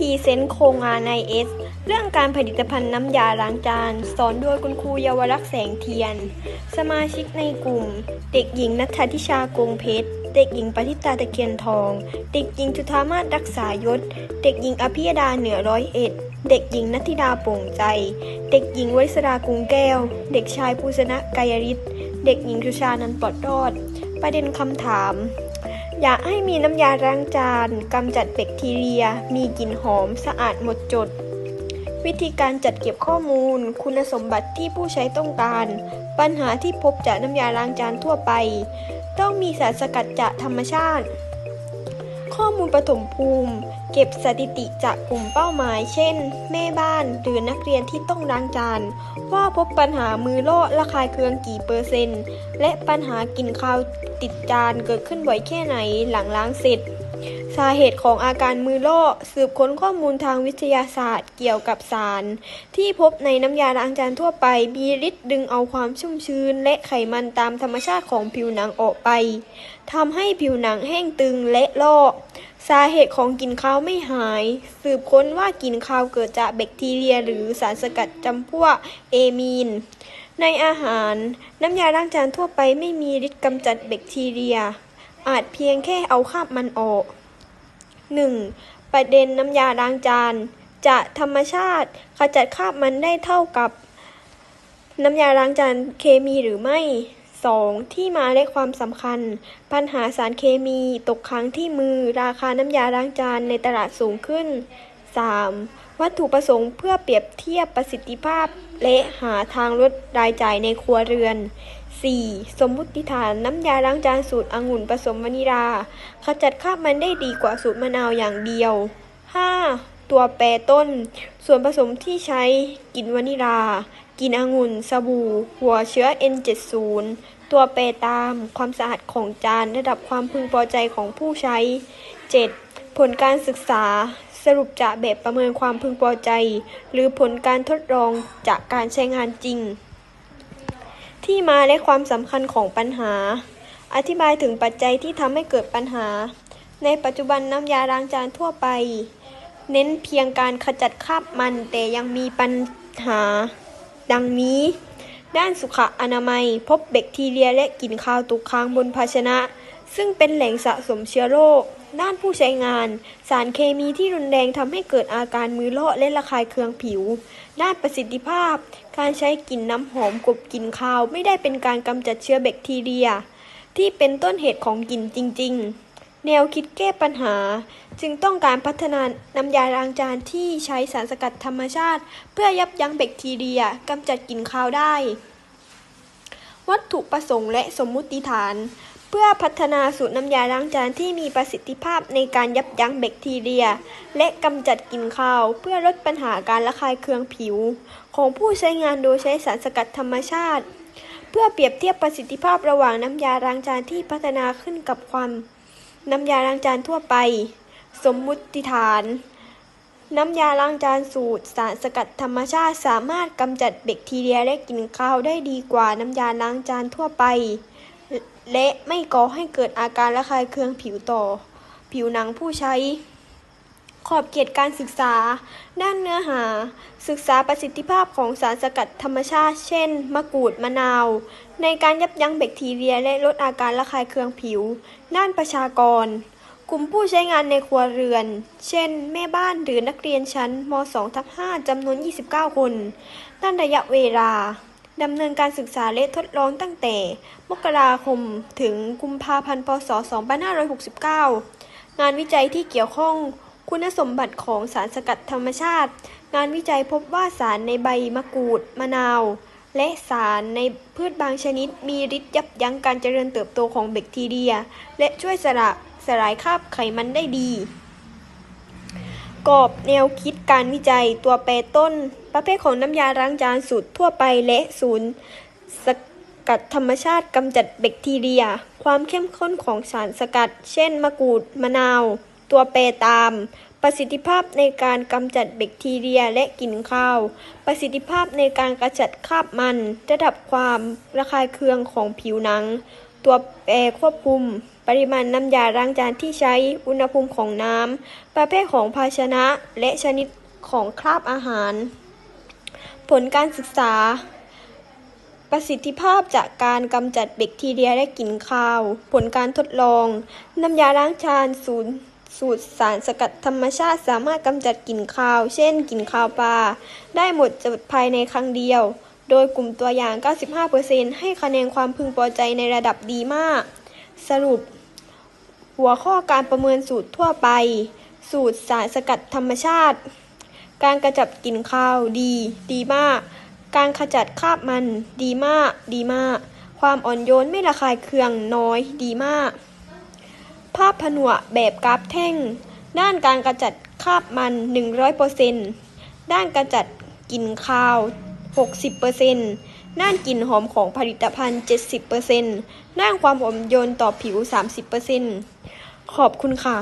พรีเซนต์โครงงานในเอสเรื่องการผลิตภัณฑ์น้ำยาล้างจาน สอนโดยคุณครูเยาวรักษ์แสงเทียน สมาชิกในกลุ่ม เด็กหญิงนัทธิชากงเพชร เด็กหญิงปฏิตาตะเคียนทอง เด็กหญิงจุธามาศรักษายศ เด็กหญิงอภิยดาเหนือร้อยเอ็ด เด็กหญิงนัทธิดาโป่งใจ เด็กหญิงวริศรากรุงแก้ว เด็กชายภูสนะกายริศเด็กหญิงชุชานันปลอดรอด ประเด็นคำถาม อยากให้มีน้ำยาล้างจานกำจัดแบคทีเรีย มีกลิ่นหอมสะอาดหมดจด วิธีการจัดเก็บข้อมูล คุณสมบัติที่ผู้ใช้ต้องการ ปัญหาที่พบจากน้ำยาล้างจานทั่วไป ต้องมีสารสกัดจากธรรมชาติ ข้อมูลปฐมภูมิ เก็บสถิติจากกลุ่มเป้าหมาย เช่น แม่บ้านหรือนักเรียนที่ต้องล้างจาน ว่าพบปัญหามือโลดระคายเคืองกี่เปอร์เซ็นต์ และปัญหากลิ่นคาวติดจานเกิดขึ้นบ่อยแค่ไหนหลังล้างเสร็จ สาเหตุของอาการมือโลกสืบค้นข้อมูลทางวิทยาศาสตร์เกี่ยวกับสาร ที่พบในน้ำยาล้างจานทั่วไปมีฤทธิ์ดึงเอาความชุ่มชื้น และไขมันตามธรรมชาติของผิวหนังออกไปทำให้ผิวหนังแห้งตึงและลอกสาเหตุของกลิ่นคาวไม่หาย สืบค้นว่ากลิ่นคาวเกิดจากแบคทีเรียหรือสารสกัดจำพวกเอมีน ในอาหาร น้ำยาล้างจานทั่วไปไม่มีฤทธิ์กำจัดแบคทีเรีย อาจเพียงแค่เอาคราบมันออก 1. ประเด็นน้ำยาล้างจาน จะธรรมชาติขจัดคราบมันได้เท่ากับน้ำยาล้างจานเคมีหรือไม่ 2. ที่มาและความสำคัญ ปัญหาสารเคมีตกค้างที่มือราคาน้ำยาล้างจานในตลาดสูงขึ้น 3. วัตถุประสงค์เพื่อเปรียบเทียบประสิทธิภาพ และหาทางลดรายจ่ายในครัวเรือน 4. สมมุติฐานน้ำยาล้างจานสูตรองุ่นผสมวานิลาขจัดคราบมันได้ดีกว่าสูตรมะนาวอย่างเดียว 5. ตัวแปรต้น ส่วนผสมที่ใช้กลิ่นวานิลากลิ่นองุ่น สบู่ หัวเชื้อ N70 ตัวแปรตามความสะอาดของจานระดับความพึงพอใจของผู้ใช้ 7. ผลการศึกษาสรุปจากแบบประเมินความพึงพอใจ หรือผลการทดลองจากการใช้งานจริง ที่มาและความสำคัญของปัญหา อธิบายถึงปัจจัยที่ทำให้เกิดปัญหา ในปัจจุบันน้ำยาล้างจานทั่วไป เน้นเพียงการขจัดคราบมัน แต่ยังมีปัญหา ดังนี้ ด้านสุขอนามัย พบแบคทีเรียและกลิ่นคาวตกค้างบนภาชนะ ซึ่งเป็นแหล่งสะสมเชื้อโรค ด้านผู้ใช้งาน สารเคมีที่รุนแรงทำให้เกิดอาการมือเลาะและระคายเคืองผิว ด้านประสิทธิภาพ การใช้กลิ่นน้ำหอมกบกลิ่นคาวไม่ได้เป็นการกำจัดเชื้อแบคทีเรีย ที่เป็นต้นเหตุของกลิ่นจริง ๆ แนวคิดแก้ปัญหา จึงต้องการพัฒนาน้ำยาล้างจานที่ใช้สารสกัดธรรมชาติ เพื่อยับยั้งแบคทีเรียกำจัดกลิ่นคาวได้ วัตถุประสงค์และสมมุติฐาน เพื่อพัฒนาสูตรน้ำยาล้างจานที่มีประสิทธิภาพในการยับยั้งแบคทีเรีย และกำจัดกลิ่นคาว เพื่อลดปัญหาการระคายเคืองผิว ของผู้ใช้งานโดยใช้สารสกัดธรรมชาติ เพื่อเปรียบเทียบประสิทธิภาพระหว่างน้ำยาล้างจานที่พัฒนาขึ้นกับความน้ำยาล้างจานทั่วไป สมมุติฐาน น้ำยาล้างจานสูตรสารสกัดธรรมชาติ สามารถกำจัดแบคทีเรียและกลิ่นคาวได้ดีกว่าน้ำยาล้างจานทั่วไป และไม่ก่อให้เกิดอาการระคายเคืองผิวต่อ ผิวหนังผู้ใช้ ขอบเขตการศึกษา ด้านเนื้อหา ศึกษาประสิทธิภาพของสารสกัดธรรมชาติ เช่น มะกรูดมะนาว ในการยับยั้งแบคทีเรียและลดอาการระคายเคืองผิว ด้านประชากรกลุ่มผู้ใช้งานในครัวเรือน เช่น แม่บ้านหรือนักเรียนชั้นม 2 ทับ5จำนวน 29 คน ด้านระยะเวลา ดำเนินการศึกษาและทดลองตั้งแต่ มกราคมถึงกุมภาพันธ์ พศ 2569 งานวิจัยที่เกี่ยวข้องคุณสมบัติของสารสกัดธรรมชาติ งานวิจัยพบว่าสารในใบมะกรูด มะนาว และสารในพืชบางชนิด มีฤทธิ์ยับยั้งการเจริญเติบโตของแบคทีเรีย และช่วยสละสลายคราบไขมันได้ดี กรอบแนวคิดการวิจัยตัวแปรต้น ประเภทของน้ำยาล้างจานสูตรทั่วไปและศูนย์สกัดธรรมชาติกำจัดแบคทีเรีย ความเข้มข้นของสารสกัด เช่น มะกรูด มะนาว ตัวแปรตาม ประสิทธิภาพในการกำจัดแบคทีเรียและกลิ่นคาว ประสิทธิภาพในการกระจัดคราบมัน ระดับความระคายเคืองของผิวหนัง ตัวแปรควบคุม ปริมาณน้ำยาล้างจานที่ใช้ อุณหภูมิของน้ำ ประเภทของภาชนะ และชนิดของคราบอาหาร ผลการศึกษา ประสิทธิภาพจากการกำจัดแบคทีเรียและกลิ่นคาว ผลการทดลอง น้ำยาล้างจานสูตรสูตรสารสกัดธรรมชาติสามารถกำจัดกลิ่นคาว เช่นกลิ่นคาวปลา ได้หมดจดภายในครั้งเดียว โดยกลุ่มตัวอย่าง 95%ให้คะแนนความพึงพอใจในระดับดีมาก สรุป หัวข้อการประเมินสูตรทั่วไป สูตรสารสกัดธรรมชาติ การกระจัดกลิ่นคาวดี ดีมาก การขจัดคราบมัน ดีมาก ดีมาก ความอ่อนโยนไม่ระคายเคืองน้อย ดีมาก ภาพผนวกแบบกราฟแท่ง ด้านการกระจัดคราบมัน 100%ด้านกระจัดกลิ่นคาว 60%ด้านกลิ่นหอมของผลิตภัณฑ์ 70%ด้านความอ่อนโยนต่อผิว 30%ขอบคุณค่ะ